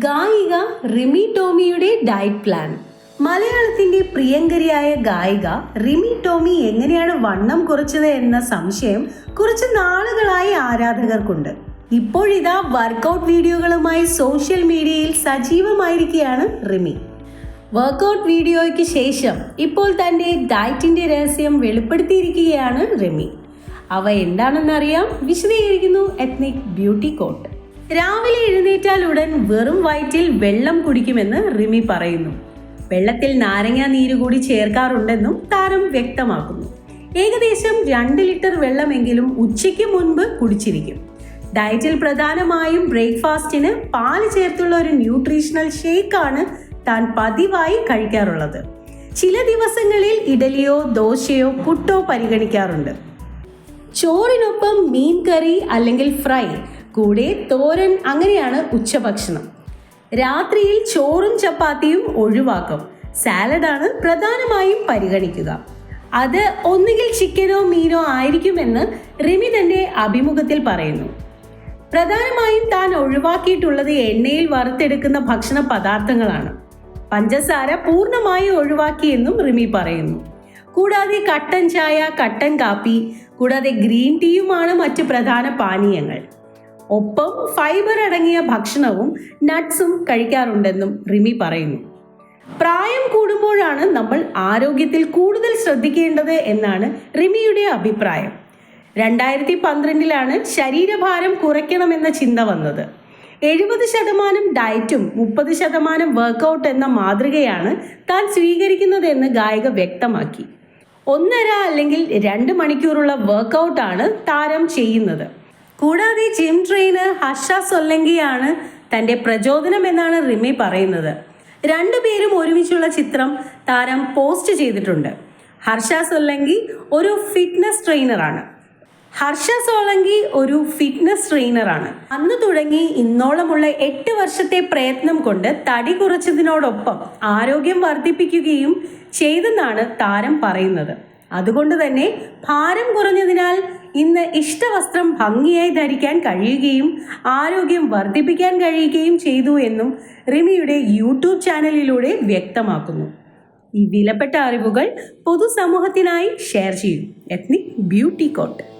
ഗായിക Rimi ടോമിയുടെ diet plan മലയാളത്തിന്റെ പ്രിയങ്കരിയായ ഗായിക റിമി ടോമി എങ്ങനെയാണ് വണ്ണം കുറച്ചത് എന്ന സംശയം കുറച്ച് നാളുകളായി ആരാധകർക്കുണ്ട്. ഇപ്പോഴിതാ വർക്കൗട്ട് വീഡിയോകളുമായി സോഷ്യൽ മീഡിയയിൽ സജീവമായിരിക്കുകയാണ് റിമി. വർക്കൗട്ട് വീഡിയോയ്ക്ക് ശേഷം ഇപ്പോൾ തന്റെ ഡയറ്റിന്റെ രഹസ്യം വെളിപ്പെടുത്തിയിരിക്കുകയാണ് റിമി. അവ എന്താണെന്നറിയാം വിശദീകരിക്കുന്നു എത്നിക് ബ്യൂട്ടി കോട്ട് രാവിലെ എഴുന്നേറ്റാൽ ഉടൻ വെറും വയറ്റിൽ വെള്ളം കുടിക്കുമെന്ന് റിമി പറയുന്നു. വെള്ളത്തിൽ നാരങ്ങ നീര് കൂടി ചേർക്കാറുണ്ടെന്നും താരം വ്യക്തമാക്കുന്നു. ഏകദേശം രണ്ട് ലിറ്റർ വെള്ളമെങ്കിലും ഉച്ചയ്ക്ക് മുൻപ് കുടിച്ചിരിക്കും. ഡയറ്റിൽ പ്രധാനമായും ബ്രേക്ക്ഫാസ്റ്റിന് പാൽ ചേർത്തുള്ള ഒരു ന്യൂട്രീഷണൽ ഷേക്കാണ് താൻ പതിവായി കഴിക്കാറുള്ളത്. ചില ദിവസങ്ങളിൽ ഇഡലിയോ ദോശയോ പുട്ടോ പരിഗണിക്കാറുണ്ട്. ചോറിനൊപ്പം മീൻ കറി അല്ലെങ്കിൽ ഫ്രൈ കൂടെ തോരൻ അങ്ങനെയാണ് ഉച്ചഭക്ഷണം. രാത്രിയിൽ ചോറും ചപ്പാത്തിയും ഒഴിവാക്കും. സാലഡാണ് പ്രധാനമായും പരിഗണിക്കുക. അത് ഒന്നുകിൽ ചിക്കനോ മീനോ ആയിരിക്കുമെന്ന് റിമി തന്റെ അഭിമുഖത്തിൽ പറയുന്നു. പ്രധാനമായും താൻ ഒഴിവാക്കിയിട്ടുള്ളത് എണ്ണയിൽ വറുത്തെടുക്കുന്ന ഭക്ഷണ പദാർത്ഥങ്ങളാണ്. പഞ്ചസാര പൂർണമായി ഒഴിവാക്കിയെന്നും റിമി പറയുന്നു. കൂടാതെ കട്ടൻ ചായ കട്ടൻ കാപ്പി കൂടാതെ ഗ്രീൻ ടീയുമാണ് മറ്റ് പ്രധാന പാനീയങ്ങൾ. ഒപ്പം ഫൈബർ അടങ്ങിയ ഭക്ഷണവും നട്ട്സും കഴിക്കാറുണ്ടെന്നും റിമി പറയുന്നു. പ്രായം കൂടുമ്പോഴാണ് നമ്മൾ ആരോഗ്യത്തിൽ കൂടുതൽ ശ്രദ്ധിക്കേണ്ടത് എന്നാണ് റിമിയുടെ അഭിപ്രായം. രണ്ടായിരത്തി പന്ത്രണ്ടിലാണ് ശരീരഭാരം കുറയ്ക്കണമെന്ന ചിന്ത വന്നത്. എഴുപത് ശതമാനം ഡയറ്റും മുപ്പത് ശതമാനം വർക്കൗട്ട് എന്ന മാതൃകയാണ് താൻ സ്വീകരിക്കുന്നതെന്ന് ഗായിക വ്യക്തമാക്കി. ഒന്നര അല്ലെങ്കിൽ രണ്ട് മണിക്കൂറുള്ള വർക്കൗട്ടാണ് താരം ചെയ്യുന്നത്. കൂടാതെ ജിം ട്രെയിനർ ഹർഷ സൊല്ലങ്കിയാണ് തന്റെ പ്രചോദനം എന്നാണ് റിമി പറയുന്നത്. രണ്ടുപേരും ഒരുമിച്ചുള്ള ചിത്രം താരം പോസ്റ്റ് ചെയ്തിട്ടുണ്ട്. ഹർഷ സൊല്ലങ്കി ഒരു ഫിറ്റ്നസ് ട്രെയിനറാണ്. ഹർഷ സോളങ്കി ഒരു ഫിറ്റ്നസ് ട്രെയിനറാണ്. അന്ന് തുടങ്ങി ഇന്നോളമുള്ള എട്ട് വർഷത്തെ പ്രയത്നം കൊണ്ട് തടി കുറച്ചതിനോടൊപ്പം ആരോഗ്യം വർദ്ധിപ്പിക്കുകയും ചെയ്തെന്നാണ് താരം പറയുന്നത്. അതുകൊണ്ട് തന്നെ ഭാരം കുറഞ്ഞതിനാൽ ഇന്ന് ഇഷ്ടവസ്ത്രം ഭംഗിയായി ധരിക്കാൻ കഴിയുകയും ആരോഗ്യം വർദ്ധിപ്പിക്കാൻ കഴിയുകയും ചെയ്തു എന്നും റിമിയുടെ യൂട്യൂബ് ചാനലിലൂടെ വ്യക്തമാക്കുന്നു. ഈ വിലപ്പെട്ട അറിവുകൾ പൊതുസമൂഹത്തിനായി ഷെയർ ചെയ്യും. Ethnic beauty coat.